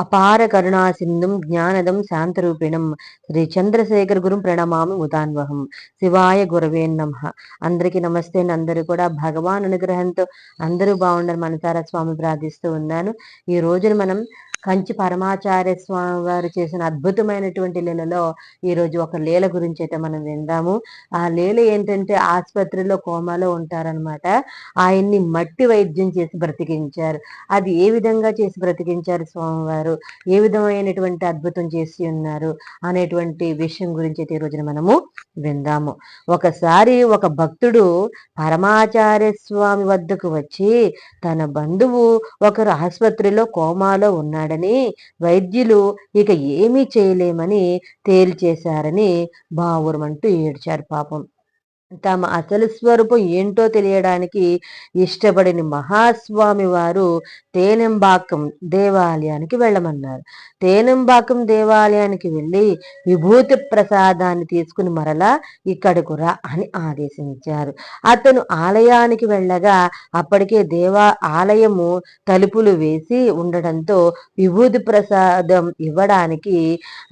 అపార కరుణాసింధుం జ్ఞానదం శాంతరూపిణం శ్రీ చంద్రశేఖర గురు ప్రణమామి ఉదాన్వహం. శివాయ గురవే నమ. అందరికీ నమస్తే అందరూ కూడా భగవాన్ అనుగ్రహంతో అందరూ బాగుండాలి మనసారా స్వామి ప్రార్థిస్తూ ఉన్నాను. ఈ రోజున మనం కంచి పరమాచార్య స్వామి వారు చేసిన అద్భుతమైనటువంటి లీలలో ఈరోజు ఒక లీల గురించి అయితే మనం విందాము. ఆ లీల ఏంటంటే ఆసుపత్రిలో కోమాలో ఉంటారనమాట ఆయన్ని మట్టి వైద్యం చేసి బ్రతికించారు. అది ఏ విధంగా చేసి బ్రతికించారు స్వామివారు ఏ విధమైనటువంటి అద్భుతం చేసి ఉన్నారు? అనేటువంటి విషయం గురించి అయితే ఈరోజున మనము విందాము. ఒకసారి ఒక భక్తుడు పరమాచార్య స్వామి వద్దకు వచ్చి తన బంధువు ఒకరు ఆసుపత్రిలో కోమాలో ఉన్నాడు. ఉన్నాడని వైద్యులు ఇక ఏమీ చేయలేమని తేల్చేశారని బావురమంటూ ఏడ్చారు పాపం. తమ అసలు స్వరూపం ఏంటో తెలియడానికి ఇష్టపడిన మహాస్వామి వారు తేనెంబాకం దేవాలయానికి వెళ్ళమన్నారు. తేనెంబాకం దేవాలయానికి వెళ్ళి విభూతి ప్రసాదాన్ని తీసుకుని మరలా ఇక్కడకు రా అని ఆదేశించారు అతను ఆలయానికి వెళ్ళగా అప్పటికే దేవా ఆలయము తలుపులు వేసి ఉండడంతో విభూతి ప్రసాదం ఇవ్వడానికి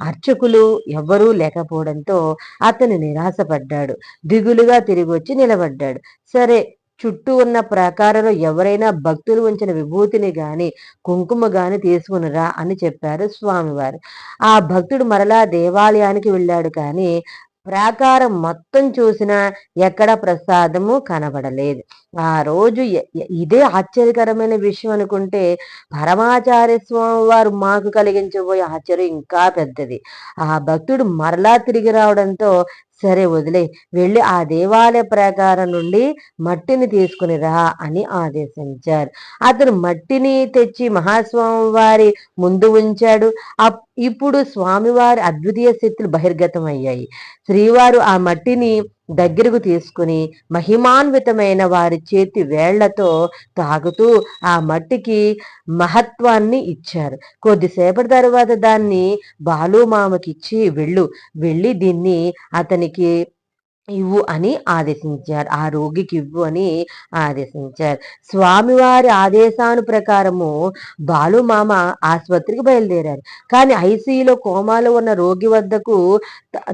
అర్చకులు ఎవరూ లేకపోవడంతో అతను నిరాశపడ్డాడు. దిగులు ఎదురుగా తిరిగి వచ్చి నిలబడ్డాడు. సరే చుట్టూ ఉన్న ప్రాకారంలో ఎవరైనా భక్తులు ఉంచిన విభూతిని గాని కుంకుమ గాని తీసుకునిరా అని చెప్పారు స్వామివారు. ఆ భక్తుడు మరలా దేవాలయానికి వెళ్ళాడు కానీ ప్రాకారం మొత్తం చూసినా ఎక్కడ ప్రసాదము కనబడలేదు. ఆ రోజు ఇదే ఆశ్చర్యకరమైన విషయం అనుకుంటే పరమాచార్య స్వామి వారు మాకు కలిగించబోయే ఆశ్చర్యం ఇంకా పెద్దది. ఆ భక్తుడు మరలా తిరిగి రావడంతో సరే వదిలే వెళ్ళి ఆ దేవాలయ ప్రకారం నుండి మట్టిని తీసుకుని రా అని ఆదేశించారు. అతను మట్టిని తెచ్చి మహాస్వామి వారి ముందు ఉంచాడు. ఇప్పుడు స్వామివారి అద్వితీయ శక్తులు బహిర్గతం అయ్యాయి శ్రీవారు ఆ మట్టిని దగ్గరకు తీసుకుని మహిమాన్వితమైన వారి చేతి వేళ్ళతో తాగుతూ ఆ మట్టికి మహత్వాన్ని ఇచ్చారు. కొద్దిసేపటి తర్వాత దాన్ని బాలుమామకిచ్చి వెళ్ళు వెళ్ళి దీన్ని అతనికి ఇవ్వు అని ఆదేశించారు. ఆ రోగికి ఇవ్వు అని ఆదేశించారు. స్వామివారి ఆదేశాను ప్రకారము బాలుమామ ఆసుపత్రికి బయలుదేరారు. కానీ ఐసీలో కోమాలో ఉన్న రోగి వద్దకు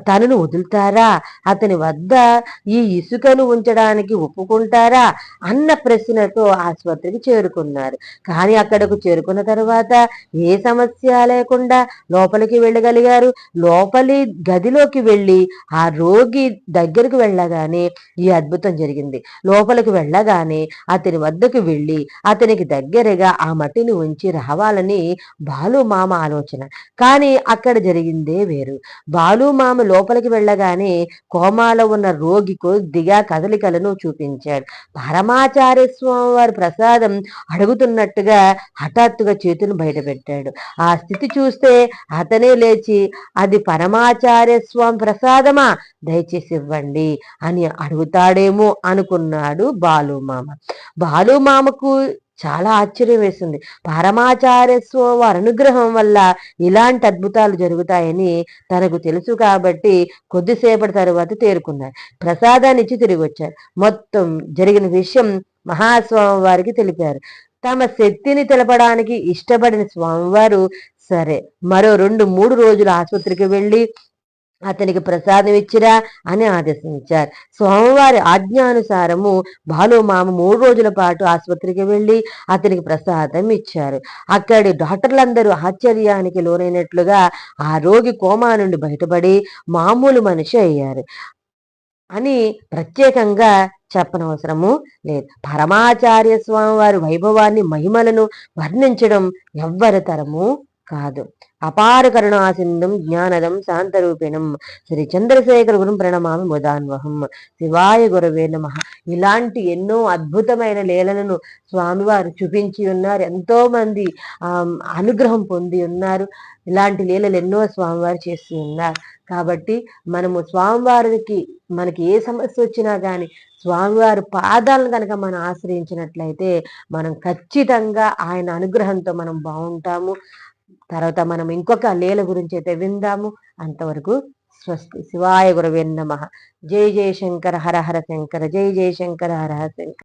తనను వదులుతారా? అతని వద్ద ఈ ఇసుకను ఉంచడానికి ఒప్పుకుంటారా? అన్న ప్రశ్నతో ఆసుపత్రికి చేరుకున్నారు. కానీ అక్కడకు చేరుకున్న తర్వాత ఏ సమస్య లేకుండా లోపలికి వెళ్ళగలిగారు. లోపలి గదిలోకి వెళ్ళి ఆ రోగి దగ్గరకు వెళ్ళగానే ఈ అద్భుతం జరిగింది. లోపలికి వెళ్ళగానే అతని వద్దకు వెళ్ళి అతనికి దగ్గరగా ఆ మట్టిని ఉంచి రావాలని బాలు మామ ఆలోచన. కానీ అక్కడ జరిగిందే వేరు. బాలు మామ లోపలికి వెళ్ళగానే కోమాలో ఉన్న రోగికు దిగా కదలికలను చూపించాడు. పరమాచార్య స్వామి వారి ప్రసాదం అడుగుతున్నట్టుగా హఠాత్తుగా చేతులు బయటపెట్టాడు. ఆ స్థితి చూస్తే అతనే లేచి అది పరమాచార్య స్వామి ప్రసాదమా? దయచేసి ఇవ్వండి ఇవ్వండి అని అడుగుతాడేమో అనుకున్నాడు బాలుమామ. బాలుమామకు చాలా ఆశ్చర్యం వేసింది. పరమాచార్య వారి అనుగ్రహం వల్ల ఇలాంటి అద్భుతాలు జరుగుతాయని తనకు తెలుసు కాబట్టి కొద్దిసేపటి తరువాత తేరుకున్నారు ప్రసాదాన్ని ఇచ్చి తిరిగి వచ్చారు. మొత్తం జరిగిన విషయం మహాస్వామి వారికి తెలిపారు. తమ శక్తిని తెలపడానికి ఇష్టపడిన స్వామివారు సరే మరో రెండు మూడు రోజులు ఆసుపత్రికి వెళ్ళి అతనికి ప్రసాదం ఇచ్చిరా అని ఆదేశించారు. స్వామివారి ఆజ్ఞానుసారము బాలుమామ మూడు రోజుల పాటు ఆసుపత్రికి వెళ్ళి అతనికి ప్రసాదం ఇచ్చారు. అక్కడి డాక్టర్లందరూ ఆశ్చర్యానికి లోనైనట్లుగా ఆ రోగి కోమా నుండి బయటపడి మామూలు మనిషి అయ్యారు అని ప్రత్యేకంగా చెప్పనవసరము లేదు. పరమాచార్య స్వామి వారి వైభవాన్ని మహిమలను వర్ణించడం ఎవ్వరి తరము కాదు. అపార కరుణాసింధం జ్ఞానదం శాంతరూపిణం శ్రీ చంద్రశేఖర గురు ప్రణమామి ముదాన్వహం. శివాయ గురవే నమ. ఇలాంటి ఎన్నో అద్భుతమైన లీలలను స్వామివారు చూపించి ఉన్నారు. ఎంతో మంది అనుగ్రహం పొంది ఉన్నారు. ఇలాంటి లీలలు ఎన్నో స్వామివారు చేస్తూ ఉన్నారు. కాబట్టి మనము స్వామివారికి మనకి ఏ సమస్య వచ్చినా కానీ స్వామివారి పాదాలను కనుక మనం ఆశ్రయించినట్లయితే మనం ఖచ్చితంగా ఆయన అనుగ్రహంతో మనం బాగుంటాము. తర్వాత మనం ఇంకొక లీల గురించి అయితే విందాము. అంతవరకు స్వస్తి. శివాయ గురవే నమ. జై జయ శంకర హర హర శంకర జై జయ శంకర హర హర శంకర.